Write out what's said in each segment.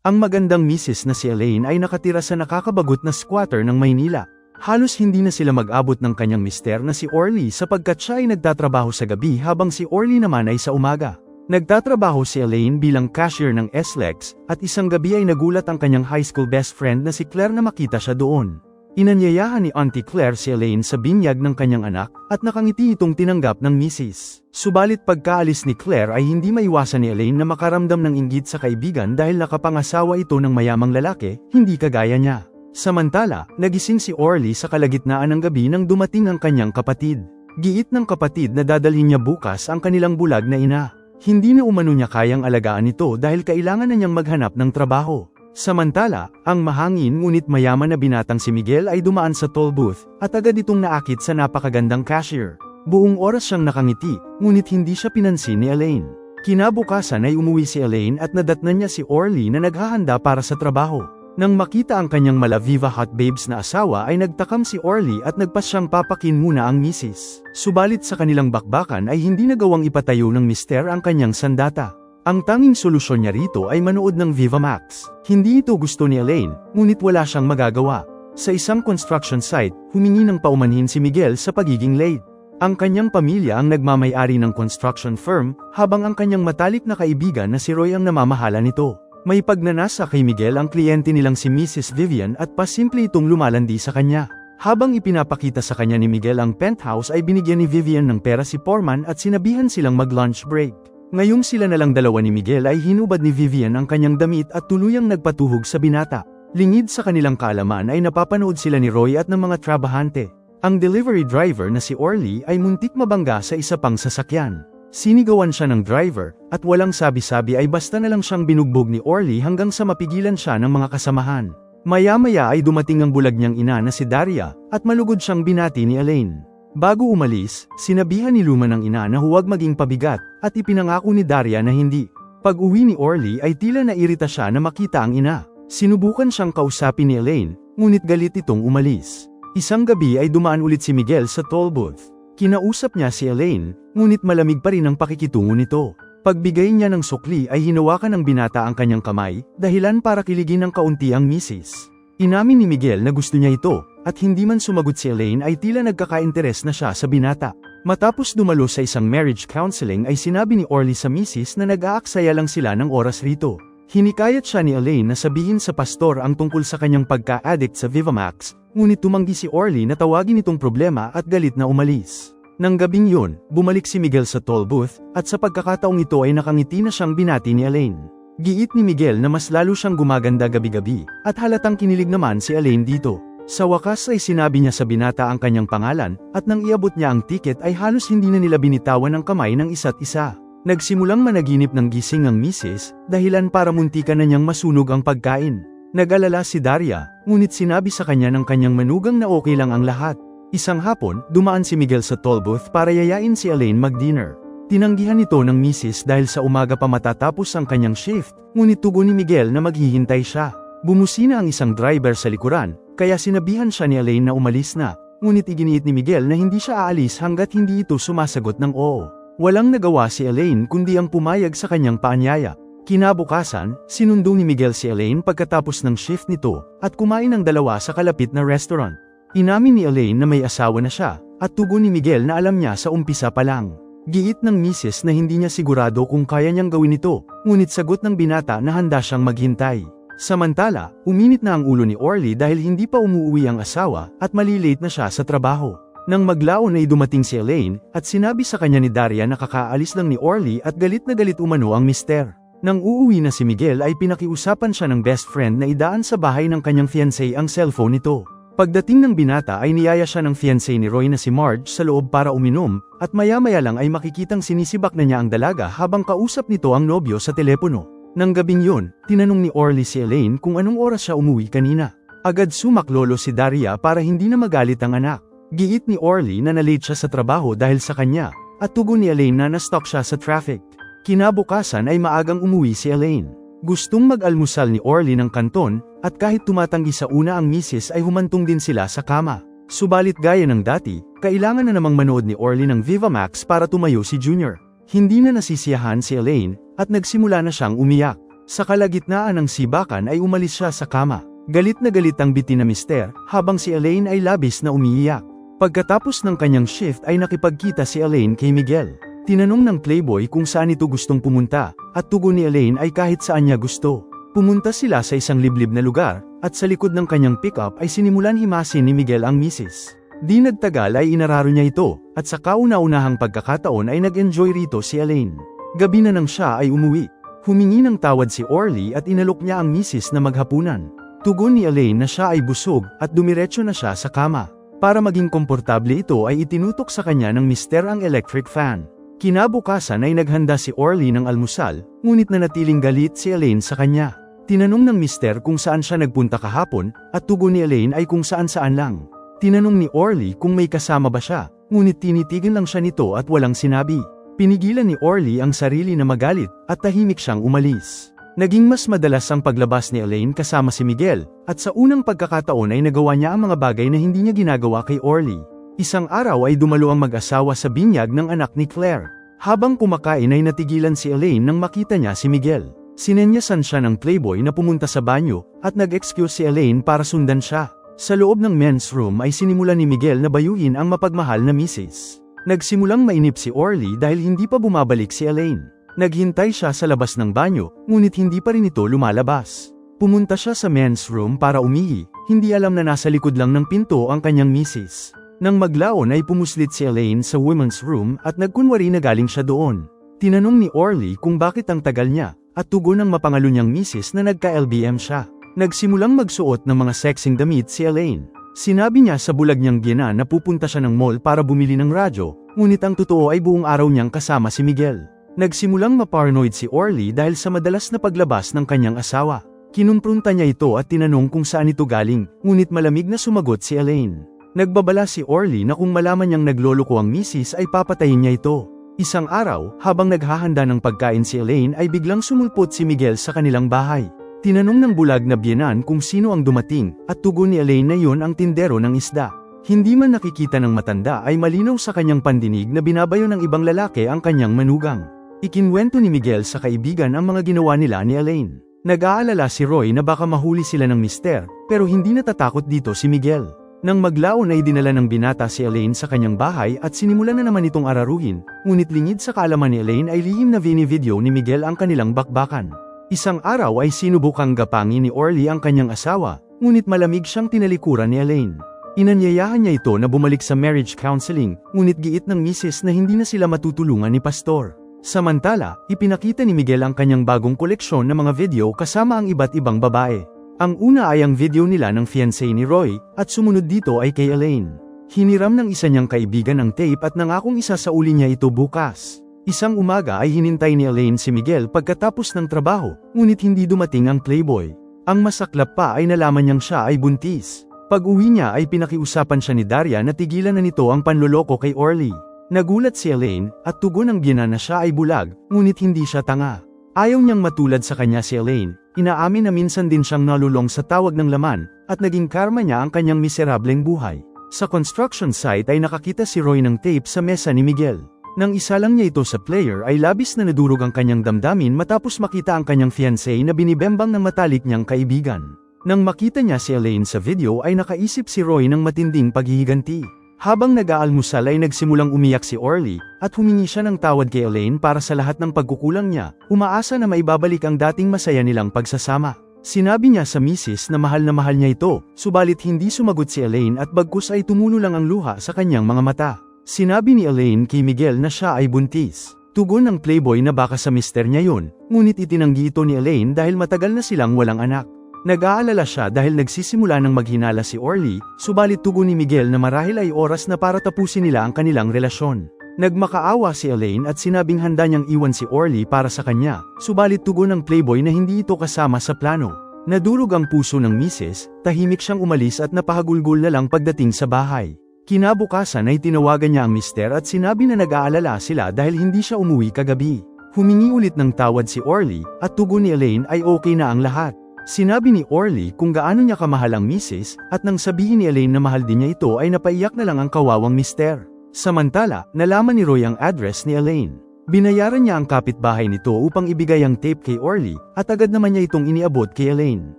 Ang magandang misis na si Elaine ay nakatira sa nakakabagot na squatter ng Maynila. Halos hindi na sila mag-abot ng kanyang mister na si Orly sapagkat siya ay nagtatrabaho sa gabi habang si Orly naman ay sa umaga. Nagtatrabaho si Elaine bilang cashier ng SLEX at isang gabi ay nagulat ang kanyang high school best friend na si Claire na makita siya doon. Inanyayahan ni Auntie Claire si Elaine sa binyag ng kanyang anak at nakangiti itong tinanggap ng misis. Subalit pagkaalis ni Claire ay hindi maiwasan ni Elaine na makaramdam ng inggit sa kaibigan dahil nakapangasawa ito ng mayamang lalaki, hindi kagaya niya. Samantala, nagising si Orly sa kalagitnaan ng gabi nang dumating ang kanyang kapatid. Giit ng kapatid na dadalhin niya bukas ang kanilang bulag na ina. Hindi na umano niya kayang alagaan ito dahil kailangan na niyang maghanap ng trabaho. Samantala, ang mahangin ngunit mayaman na binatang si Miguel ay dumaan sa toll booth, at agad itong naakit sa napakagandang cashier. Buong oras siyang nakangiti, ngunit hindi siya pinansin ni Elaine. Kinabukasan ay umuwi si Elaine at nadatnan niya si Orly na naghahanda para sa trabaho. Nang makita ang kanyang malaviva hot babes na asawa ay nagtakam si Orly at nagpasyang papakin muna ang misis. Subalit sa kanilang bakbakan ay hindi nagawang ipatayo ng mister ang kanyang sandata. Ang tanging solusyon niya rito ay manood ng Viva Max. Hindi ito gusto ni Elaine, ngunit wala siyang magagawa. Sa isang construction site, humingi ng paumanhin si Miguel sa pagiging late. Ang kanyang pamilya ang nagmamayari ng construction firm, habang ang kanyang matalik na kaibigan na si Roy ang namamahala nito. May pagnanasa kay Miguel ang kliyente nilang si Mrs. Vivian at pasimple itong lumalandi sa kanya. Habang ipinapakita sa kanya ni Miguel ang penthouse ay binigyan ni Vivian ng pera si Foreman at sinabihan silang mag-lunch break. Ngayong sila na lang dalawa ni Miguel ay hinubad ni Vivian ang kanyang damit at tuluyang nagpatuhog sa binata. Lingid sa kanilang kaalaman ay napapanood sila ni Roy at ng mga trabahante. Ang delivery driver na si Orly ay muntik mabangga sa isa pang sasakyan. Sinigawan siya ng driver, at walang sabi-sabi ay basta na lang siyang binugbog ni Orly hanggang sa mapigilan siya ng mga kasamahan. Maya-maya ay dumating ang bulag niyang ina na si Daria, at malugod siyang binati ni Elaine. Bago umalis, sinabihan ni Luma ng ina na huwag maging pabigat, at ipinangako ni Daria na hindi. Pag uwi ni Orly ay tila nairita siya na makita ang ina. Sinubukan siyang kausapin ni Elaine, ngunit galit itong umalis. Isang gabi ay dumaan ulit si Miguel sa toll booth. Kinausap niya si Elaine, ngunit malamig pa rin ang pakikitungo nito. Pagbigay niya ng sukli ay hinawakan ng binata ang kanyang kamay, dahilan para kiligin ng kaunti ang misis. Inamin ni Miguel na gusto niya ito, at hindi man sumagot si Elaine ay tila nagkaka-interes na siya sa binata. Matapos dumalo sa isang marriage counseling ay sinabi ni Orly sa misis na nag-aaksaya lang sila ng oras rito. Hinikayat siya ni Elaine na sabihin sa pastor ang tungkol sa kanyang pagka-addict sa Vivamax, ngunit tumanggi si Orly na tawagin itong problema at galit na umalis. Nang gabing yun, bumalik si Miguel sa toll booth, at sa pagkakataong ito ay nakangiti na siyang binati ni Elaine. Giit ni Miguel na mas lalo siyang gumaganda gabi-gabi, at halatang kinilig naman si Elaine dito. Sa wakas ay sinabi niya sa binata ang kanyang pangalan, at nang iabot niya ang tiket ay halos hindi na nila binitawan ang kamay ng isa't isa. Nagsimulang managinip ng gising ang misis, dahilan para muntikan na niyang masunog ang pagkain. Nag-alala si Daria, ngunit sinabi sa kanya ng kanyang manugang na okay lang ang lahat. Isang hapon, dumaan si Miguel sa toll booth para yayain si Elaine mag-dinner. Tinanggihan ito ng misis dahil sa umaga pa matatapos ang kanyang shift, ngunit tugon ni Miguel na maghihintay siya. Bumusina ang isang driver sa likuran, kaya sinabihan siya ni Elaine na umalis na, ngunit iginiit ni Miguel na hindi siya aalis hanggat hindi ito sumasagot ng oo. Walang nagawa si Elaine kundi ang pumayag sa kanyang paanyaya. Kinabukasan, sinundo ni Miguel si Elaine pagkatapos ng shift nito, at kumain ng dalawa sa kalapit na restaurant. Inamin ni Elaine na may asawa na siya, at tugon ni Miguel na alam niya sa umpisa pa lang. Giit ng misis na hindi niya sigurado kung kaya niyang gawin ito, ngunit sagot ng binata na handa siyang maghintay. Samantala, uminit na ang ulo ni Orly dahil hindi pa umuwi ang asawa at malilate na siya sa trabaho. Nang maglaon ay dumating si Elaine at sinabi sa kanya ni Daria na kakaalis lang ni Orly at galit na galit umano ang mister. Nang uuwi na si Miguel ay pinakiusapan siya ng best friend na idaan sa bahay ng kanyang fiancé ang cellphone nito. Pagdating ng binata ay niyaya siya ng fiancé ni Roy na si Marge sa loob para uminom, at maya-maya lang ay makikitang sinisibak na niya ang dalaga habang kausap nito ang nobyo sa telepono. Nang gabing yun, tinanong ni Orly si Elaine kung anong oras siya umuwi kanina. Agad sumaklolo si Daria para hindi na magalit ang anak. Giit ni Orly na nalate siya sa trabaho dahil sa kanya, at tugon ni Elaine na na-stuck siya sa traffic. Kinabukasan ay maagang umuwi si Elaine. Gustong mag-almusal ni Orly ng kanton, at kahit tumatanggi sa una ang misis ay humantong din sila sa kama. Subalit gaya ng dati, kailangan na namang manood ni Orly ng Viva Max para tumayo si Junior. Hindi na nasisiyahan si Elaine, at nagsimula na siyang umiyak. Sa kalagitnaan ng sibakan ay umalis siya sa kama. Galit na galit ang biti na mister, habang si Elaine ay labis na umiiyak. Pagkatapos ng kanyang shift ay nakipagkita si Elaine kay Miguel. Tinanong ng playboy kung saan ito gustong pumunta, at tugon ni Elaine ay kahit saan niya gusto. Pumunta sila sa isang liblib na lugar, at sa likod ng kanyang pickup ay sinimulan himasin ni Miguel ang misis. Di nagtagal ay inararo niya ito, at sa kauna-unahang pagkakataon ay nag-enjoy rito si Elaine. Gabi na nang siya ay umuwi. Humingi ng tawad si Orly at inalok niya ang misis na maghapunan. Tugon ni Elaine na siya ay busog at dumiretso na siya sa kama. Para maging komportable ito ay itinutok sa kanya ng mister ang electric fan. Kinabukasan ay naghanda si Orly ng almusal, ngunit nanatiling galit si Elaine sa kanya. Tinanong ng mister kung saan siya nagpunta kahapon, at tugon ni Elaine ay kung saan-saan lang. Tinanong ni Orly kung may kasama ba siya, ngunit tinitigan lang siya nito at walang sinabi. Pinigilan ni Orly ang sarili na magalit, at tahimik siyang umalis. Naging mas madalas ang paglabas ni Elaine kasama si Miguel, at sa unang pagkakataon ay nagawa niya ang mga bagay na hindi niya ginagawa kay Orly. Isang araw ay dumalo ang mag-asawa sa binyag ng anak ni Claire. Habang kumakain ay natigilan si Elaine nang makita niya si Miguel. Sinenyasan siya ng playboy na pumunta sa banyo, at nag-excuse si Elaine para sundan siya. Sa loob ng men's room ay sinimula ni Miguel na bayuhin ang mapagmahal na misis. Nagsimulang mainip si Orly dahil hindi pa bumabalik si Elaine. Naghintay siya sa labas ng banyo, ngunit hindi pa rin ito lumalabas. Pumunta siya sa men's room para umihi, hindi alam na nasa likod lang ng pinto ang kanyang misis. Nang maglaon ay pumuslit si Elaine sa women's room at nagkunwari na galing siya doon. Tinanong ni Orly kung bakit ang tagal niya, at tugon ng mapangalo niyang misis na nagka-LBM siya. Nagsimulang magsuot ng mga sexing damit si Elaine. Sinabi niya sa bulag niyang gina na pupunta siya ng mall para bumili ng radyo, ngunit ang totoo ay buong araw niyang kasama si Miguel. Nagsimulang maparanoid si Orly dahil sa madalas na paglabas ng kanyang asawa. Kinumprunta niya ito at tinanong kung saan ito galing, ngunit malamig na sumagot si Elaine. Nagbabala si Orly na kung malaman niyang nagloloko ang misis ay papatayin niya ito. Isang araw, habang naghahanda ng pagkain si Elaine ay biglang sumulpot si Miguel sa kanilang bahay. Tinanong ng bulag na biyenan kung sino ang dumating, at tugon ni Elaine na yon ang tindero ng isda. Hindi man nakikita ng matanda ay malinaw sa kanyang pandinig na binabayo ng ibang lalaki ang kanyang manugang. Ikinwento ni Miguel sa kaibigan ang mga ginawa nila ni Elaine. Nag-aalala si Roy na baka mahuli sila ng mister, pero hindi natatakot dito si Miguel. Nang maglaon ay dinala ng binata si Elaine sa kanyang bahay at sinimulan na naman itong araruhin, ngunit lingid sa kaalaman ni Elaine ay lihim na video ni Miguel ang kanilang bakbakan. Isang araw ay sinubukang gapangin ni Orly ang kanyang asawa, ngunit malamig siyang tinalikuran ni Elaine. Inanyayahan niya ito na bumalik sa marriage counseling, ngunit giit ng misis na hindi na sila matutulungan ni Pastor. Samantala, ipinakita ni Miguel ang kanyang bagong koleksyon ng mga video kasama ang iba't ibang babae. Ang una ay ang video nila ng fiancé ni Roy, at sumunod dito ay kay Elaine. Hiniram ng isa niyang kaibigan ang tape at nangakong isa sa uli niya ito bukas. Isang umaga ay hinintay ni Elaine si Miguel pagkatapos ng trabaho, ngunit hindi dumating ang playboy. Ang masaklap pa ay nalaman niyang siya ay buntis. Pag-uwi niya ay pinakiusapan siya ni Daria na tigilan na nito ang panloloko kay Orly. Nagulat si Elaine, at tugon ng gina na siya ay bulag, ngunit hindi siya tanga. Ayaw niyang matulad sa kanya si Elaine, inaamin na minsan din siyang nalulong sa tawag ng laman, at naging karma niya ang kanyang miserableng buhay. Sa construction site ay nakakita si Roy ng tape sa mesa ni Miguel. Nang isa lang niya ito sa player ay labis na nadurog ang kanyang damdamin matapos makita ang kanyang fiancé na binibembang ng matalik niyang kaibigan. Nang makita niya si Elaine sa video ay nakaisip si Roy ng matinding paghihiganti. Habang nag-aalmusal ay nagsimulang umiyak si Orly, at humingi siya ng tawad kay Elaine para sa lahat ng pagkukulang niya, umaasa na maibabalik ang dating masaya nilang pagsasama. Sinabi niya sa misis na mahal na mahal niya ito, subalit hindi sumagot si Elaine at bagkus ay tumulo lang ang luha sa kanyang mga mata. Sinabi ni Elaine kay Miguel na siya ay buntis. Tugon ng playboy na baka sa mister niya yun, ngunit itinanggi ito ni Elaine dahil matagal na silang walang anak. Nag-aalala siya dahil nagsisimula ng maghinala si Orly, subalit tugon ni Miguel na marahil ay oras na para tapusin nila ang kanilang relasyon. Nagmakaawa si Elaine at sinabing handa niyang iwan si Orly para sa kanya, subalit tugon ng playboy na hindi ito kasama sa plano. Nadurog ang puso ng misis, tahimik siyang umalis at napahagulgol na lang pagdating sa bahay. Kinabukasan ay tinawagan niya ang mister at sinabi na nag-aalala sila dahil hindi siya umuwi kagabi. Humingi ulit ng tawad si Orly, at tugon ni Elaine ay okay na ang lahat. Sinabi ni Orly kung gaano niya kamahal ang misis, at nang sabihin ni Elaine na mahal din niya ito ay napaiyak na lang ang kawawang mister. Samantala, nalaman ni Roy ang address ni Elaine. Binayaran niya ang kapitbahay nito upang ibigay ang tape kay Orly, at agad naman niya itong iniabot kay Elaine.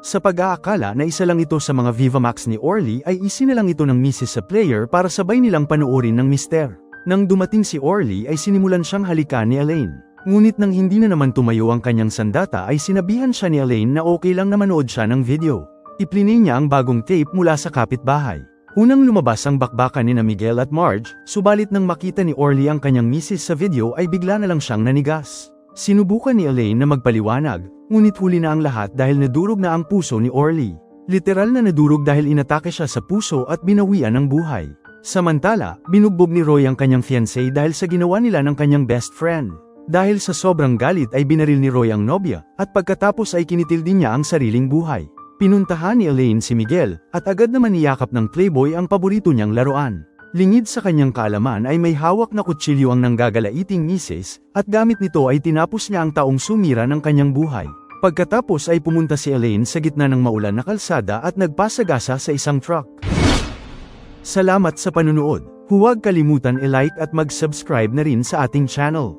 Sa pag-aakala na isa lang ito sa mga Vivamax ni Orly ay isinalang ito ng misis sa player para sabay nilang panuorin ng mister. Nang dumating si Orly ay sinimulan siyang halikan ni Elaine. Ngunit nang hindi na naman tumayo ang kanyang sandata ay sinabihan siya ni Elaine na okay lang na manood siya ng video. Iplinay niya ang bagong tape mula sa kapitbahay. Unang lumabas ang bakbakan ni na Miguel at Marge, subalit nang makita ni Orly ang kanyang misis sa video ay bigla na lang siyang nanigas. Sinubukan ni Elaine na magpaliwanag, ngunit huli na ang lahat dahil nadurog na ang puso ni Orly. Literal na nadurog dahil inatake siya sa puso at binawian ng buhay. Samantala, binugbog ni Roy ang kanyang fiancé dahil sa ginawa nila ng kanyang best friend. Dahil sa sobrang galit ay binaril ni Roy ang nobya, at pagkatapos ay kinitil din niya ang sariling buhay. Pinuntahan ni Elaine si Miguel, at agad naman niyakap ng playboy ang paborito niyang laruan. Lingid sa kanyang kaalaman ay may hawak na kutsilyo ang nanggagalaiting misis, at gamit nito ay tinapos niya ang taong sumira ng kanyang buhay. Pagkatapos ay pumunta si Elaine sa gitna ng maulan na kalsada at nagpasagasa sa isang truck. Salamat sa panunood. Huwag kalimutan i-like at mag-subscribe na rin sa ating channel.